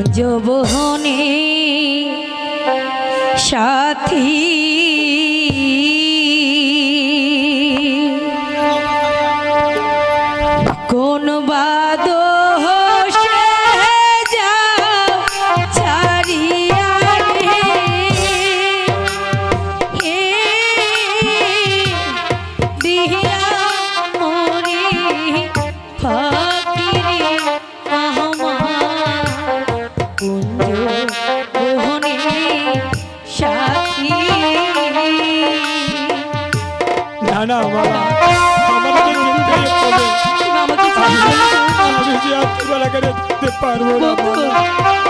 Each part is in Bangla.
কুঞ্জবহনে সাথী। কোন বাদ Oh না না পারব না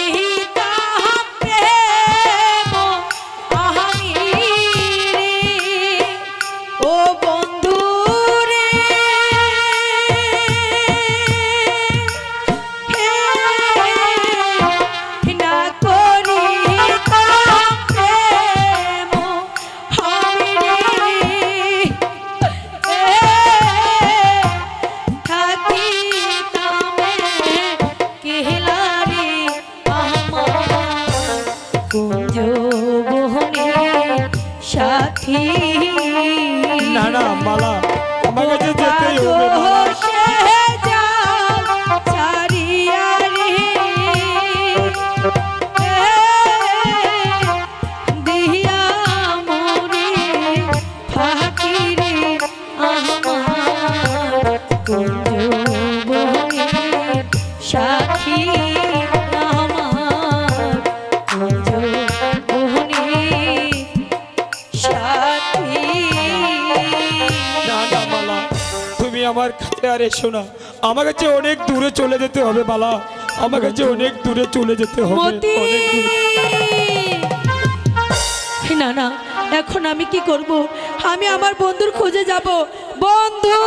সাথী না না মালা আমার কাছে হবে মালা। সাথী আমার কাছে আর এসো না আমার কাছে অনেক দূরে চলে যেতে হবে বালা। আমার কাছে অনেক দূরে চলে যেতে হবে। মতি! অনেক দূরে। না না এখন আমি কি করব? আমি আমার বন্ধুর খোঁজে যাব। বন্ধু!